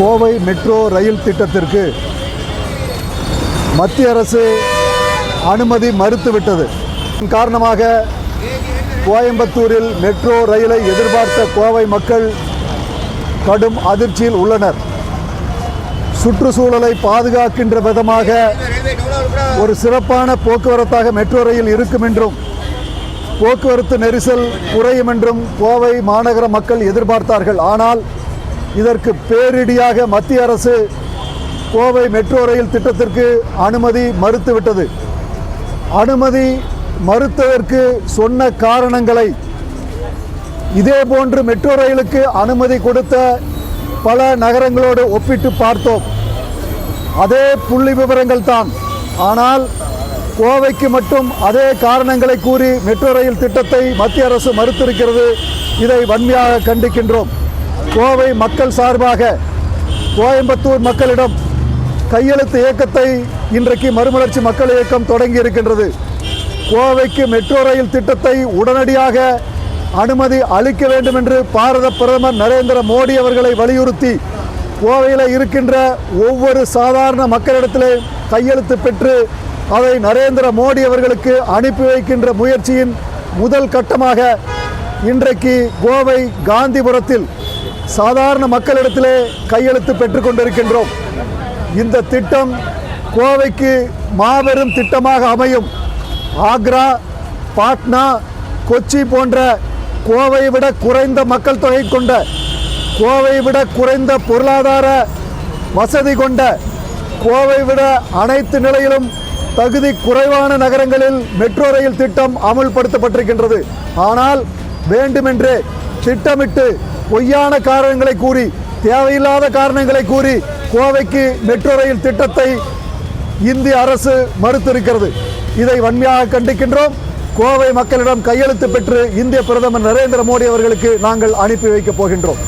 Kovai metro rail திட்டத்திற்கு மத்திய அரசு அனுமதி மறுத்துவிட்டது. காரணமாக கோயம்புத்தூரில் மெட்ரோ ரயிலை எதிர்பார்த்த கோவை மக்கள் கடும் அதிர்ச்சியில் உள்ளனர். சுற்றுச்சூழலை பாதுகாக்கின்ற விதமாக ஒரு சிறப்பான போக்குவரத்தாக மெட்ரோ ரயில் இருக்கும் என்றும் போக்குவரத்து நெரிசல் குறையும் என்றும் கோவை மாநகர மக்கள் எதிர்பார்த்தார்கள். ஆனால் இதற்கு பேரிடியாக மத்திய அரசு கோவை மெட்ரோ ரயில் திட்டத்திற்கு அனுமதி மறுத்துவிட்டது. அனுமதி மறுத்ததற்கு சொன்ன காரணங்களை இதே போன்று மெட்ரோ ரயிலுக்கு அனுமதி கொடுத்த பல நகரங்களோடு ஒப்பிட்டு பார்த்தோம். அதே புள்ளி விவரங்கள் தான். ஆனால் கோவைக்கு மட்டும் அதே காரணங்களை கூறி மெட்ரோ ரயில் திட்டத்தை மத்திய அரசு மறுத்திருக்கிறது. இதை வன்மையாக கண்டிக்கின்றோம். கோவை மக்கள் சார்பாக கோயம்புத்தூர் மக்களிடம் கையெழுத்து இயக்கத்தை இன்றைக்கு மறுமலர்ச்சி மக்கள் இயக்கம் தொடங்கி இருக்கின்றது. கோவைக்கு மெட்ரோ ரயில் திட்டத்தை உடனடியாக அனுமதி அளிக்க வேண்டும் என்று பாரத பிரதமர் நரேந்திர மோடி அவர்களை வலியுறுத்தி கோவையில் இருக்கின்ற ஒவ்வொரு சாதாரண மக்களிடத்திலே கையெழுத்து பெற்று அதை நரேந்திர மோடி அவர்களுக்கு அனுப்பி வைக்கின்ற முயற்சியின் முதல் கட்டமாக இன்றைக்கு கோவை காந்திபுரத்தில் சாதாரண மக்களிடத்திலே கையெழுத்து பெற்றுக்கொண்டிருக்கின்றோம் இந்த திட்டம் கோவைக்கு மாபெரும் திட்டமாக அமையும். ஆக்ரா பாட்னா கொச்சி போன்ற கோவையை விட குறைந்த மக்கள் தொகை கொண்ட கோவையை விட குறைந்த பொருளாதார வசதி கொண்ட கோவை விட அனைத்து நிலையிலும் தகுதி குறைவான நகரங்களில் மெட்ரோ ரயில் திட்டம் அமுல்படுத்தப்பட்டிருக்கின்றது. ஆனால் வேண்டுமென்றே திட்டமிட்டு பொய்யான காரணங்களை கூறி தேவையில்லாத காரணங்களை கூறி கோவைக்கு மெட்ரோ ரயில் திட்டத்தை இந்திய அரசு மறுத்திருக்கிறது. இதை வன்மையாக கண்டிக்கின்றோம். கோவை மக்களிடம் கையெழுத்து பெற்று இந்திய பிரதமர் நரேந்திர மோடி அவர்களுக்கு நாங்கள் அனுப்பி வைக்கப் போகின்றோம்.